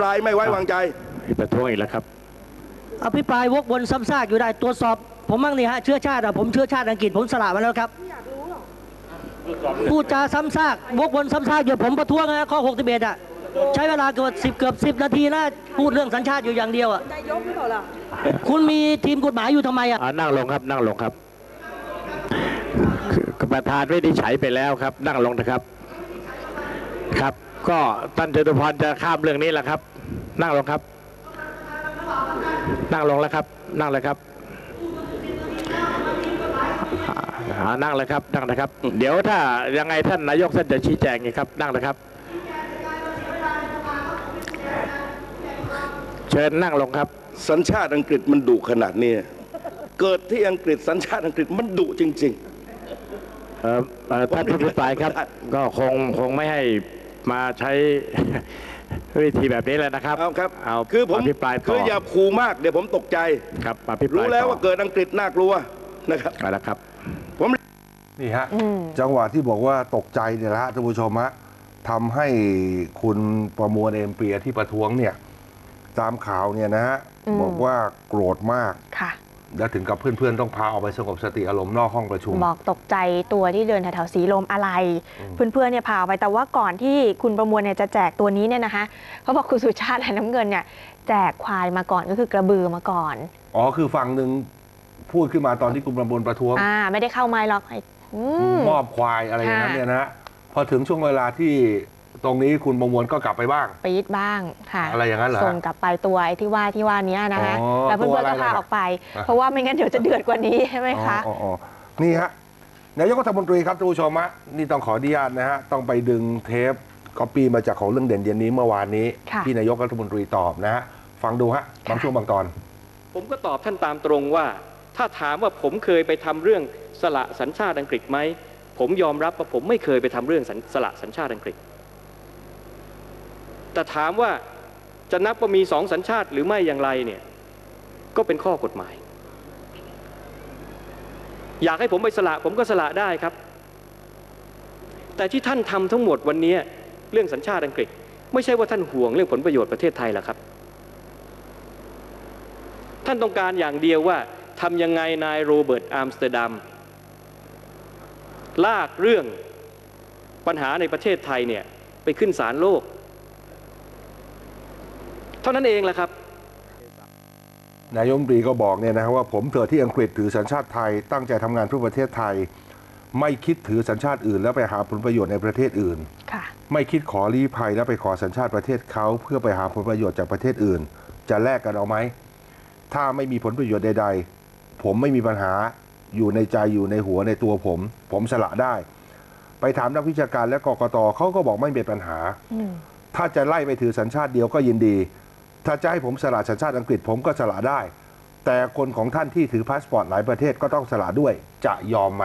ปรายไม่ไว้วางใจประท้วงอีกแล้วครับอภิปรายวกวนซ้ำซากอยู่ได้ตรวจสอบ ผมบ้างนี่ฮะเชื้อชาติอะผมเชื้อชาติอังกฤษผมสละมาแล้วครับพูดจาซ้ำซากวกวนซ้ำซากอยู่ผมประท้วงนะข้อ61อะใช้เวลาเกือบสิบเกือบสิบนาทีนะพูดเรื่องสัญชาติอยู่อย่างเดียวอะนายกหรือเปล่าล่ะคุณมีทีมกฎหมายอยู่ทำไมอะอ่านั่งลงครับนั่งลงครับคือประธานวินิจฉัยไปแล้วครับ นั่งลงนะครับครับ ก็ท่านจตุพรจะข้ามเรื่องนี้แหละครับ นั่งลงครับ นั่งลงแล้วครับ นั่งเลยครับอ่านั่งเลยครับนั่งนะครับ เดี๋ยวถ้ายังไงท่านนายกท่านจะชี้แจงอีกครับ นั่งเลยครับ เชิญนั่งลงครับ สัญชาติอังกฤษมันดุขนาดนี้เกิดที่อังกฤษสัญชาติอังกฤษมันดุจริงเอ่อเอ่อท่านผู้พิปรายครับได้ก็คงคงไม่ให้ มาใช้วิธีแบบนี้แล้วนะครับๆเอาครับเอาคือผมอภิปรายต่คืออย่าขู่มากเดี๋ยวผมตกใจครับอภิปรายรู้แล้วต่อว่าเกิดอังกฤษน่ากลัวนะครับเอาละครับ ผมนี่ฮะจังหวะที่บอกว่าตกใจเนี่ยนะฮะท่านผู้ชมฮะทำให้คุณประมวลเอมเปียที่ประท้วงเนี่ย ตามข่าวเนี่ยนะฮะอืมบอกว่าโกรธมากค่ะ และถึงกับเพื่อนๆ ต้องพาออกไปสงบสติอารมณ์นอกห้องประชุม บอกตกใจตัวที่เดินแถวๆสีลมอะไร เพื่อนๆเนี่ยพาออกไปแต่ว่าก่อนที่คุณประมวลเนี่ยจะแจกตัวนี้เนี่ยนะคะเขาบอกคุณสุชาติและน้ำเงินเนี่ยแจกควายมาก่อนก็คือกระบือมาก่อน อ๋อคือฝั่งหนึ่งพูดขึ้นมาตอนที่คุณประมวลประท้วงอ่าไม่ได้เข้าไม้หรอกไอ้อืมมอบควายอะไรอย่างนั้นค่ะเนี่ยนะฮะพอถึงช่วงเวลาที่ ตรงนี้คุณประมวลก็กลับไปบ้างปี๊ดบ้างค่ะอะไรอย่างนั้นเหรอฮะส่งกลับไปตัวไอ้ที่ว่าที่ว่านี้นะคะอ๋อแล้วเพื่อนๆตัก็วอะไรพาล่ะ ออกไปอะเพราะว่าไม่งั้นเดี๋ยวจะเดือดกว่านี้ใช่ไหมคะอ๋ออ๋ออ๋อนี่ฮะนายกรัฐมนตรีครับท่านผู้ชมฮะนี่ต้องขออนุญาตนะฮะ ต้องไปดึงเทปก๊อปปี้มาจากของเรื่องเด่นเย็นนี้เมื่อวานนี้ ค่ะ ที่นายกรัฐมนตรีตอบนะฮะ ฟังดูฮะบางช่วงบางตอน ผมก็ตอบท่านตามตรงว่า ถ้าถามว่าผมเคยไปทำเรื่องสละสัญชาติอังกฤษไหม ผมยอมรับว่าผมไม่เคยไปทำเรื่องสัญสละสัญชาติอังกฤษ แต่ถามว่าจะนับว่ามีสองสัญชาติหรือไม่อย่างไรเนี่ยก็เป็นข้อกฎหมาย อยากให้ผมไปสละผมก็สละได้ครับ แต่ที่ท่านทำทั้งหมดวันนี้เรื่องสัญชาติอังกฤษ ไม่ใช่ว่าท่านห่วงเรื่องผลประโยชน์ประเทศไทยหรอกครับ ท่านต้องการอย่างเดียวว่าทำยังไงนายโรเบิร์ตอาร์มสเตอร์ดัมลากเรื่องปัญหาในประเทศไทยเนี่ยไปขึ้นศาลโลก เท่านั้นเองแหละครับนายกรัฐมนตรีก็บอกเนี่ยนะฮะว่าผมเกิดที่อังกฤษถือสัญชาติไทย ตั้งใจทำงานเพื่อประเทศไทย ไม่คิดถือสัญชาติอื่น แล้วไปหาผลประโยชน์ในประเทศอื่นค่ะไม่คิดขอลี้ภัยแล้วไปขอสัญชาติประเทศเขาเพื่อไปหาผลประโยชน์จากประเทศอื่น จะแลกกันเอาไหมถ้าไม่มีผลประโยชน์ใด ๆ ผมไม่มีปัญหาอยู่ในใจอยู่ในหัวในตัวผม ผมสละได้ ไปถามนักวิชาการและกกตเขาก็บอกไม่เป็นปัญหาอืมถ้าจะไล่ไปถือสัญชาติเดียวก็ยินดี ถ้าจะให้ผมสละสัญชาติอังกฤษผมก็สละได้ แต่คนของท่านที่ถือพาสปอร์ตหลายประเทศก็ต้องสละด้วยจะยอมไหม